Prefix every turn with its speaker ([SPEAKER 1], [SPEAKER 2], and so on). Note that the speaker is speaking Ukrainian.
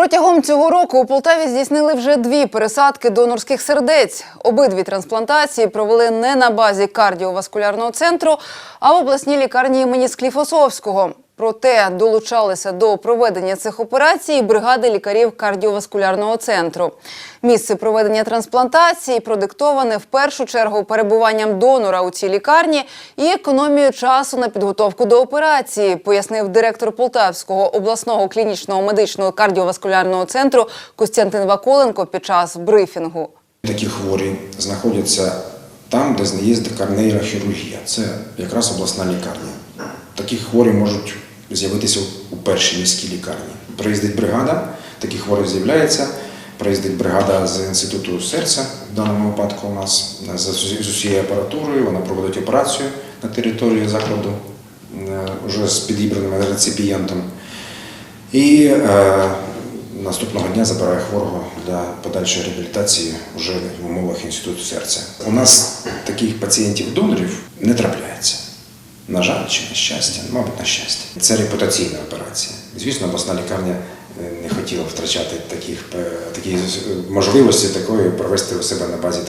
[SPEAKER 1] Протягом цього року у Полтаві здійснили вже дві пересадки донорських сердець. Обидві трансплантації провели не на базі кардіоваскулярного центру, а в обласній лікарні імені Скліфосовського. Проте долучалися до проведення цих операцій бригади лікарів кардіоваскулярного центру. Місце проведення трансплантації продиктоване в першу чергу перебуванням донора у цій лікарні і економією часу на підготовку до операції, пояснив директор Полтавського обласного клінічного медичного кардіоваскулярного центру Костянтин Ваколенко під час брифінгу.
[SPEAKER 2] Такі хворі знаходяться там, де є карнейрохірургія. Це якраз обласна лікарня. Такі хворі можуть з'явитися у першій міській лікарні. Приїздить бригада, такі хворі з'являються. Приїздить бригада з інституту серця, в даному випадку у нас з з усією апаратурою. Вона проводить операцію на території закладу е, вже з підібраним реципієнтом. І е, наступного дня забирає хворого для подальшої реабілітації вже в умовах інституту серця. У нас таких пацієнтів-донорів не трапляється. На жаль, чи на щастя, мабуть, на щастя. Це репутаційна операція. Звісно, обласна лікарня е, не хотіла втрачати таких, таких можливості такої провести у себе на базі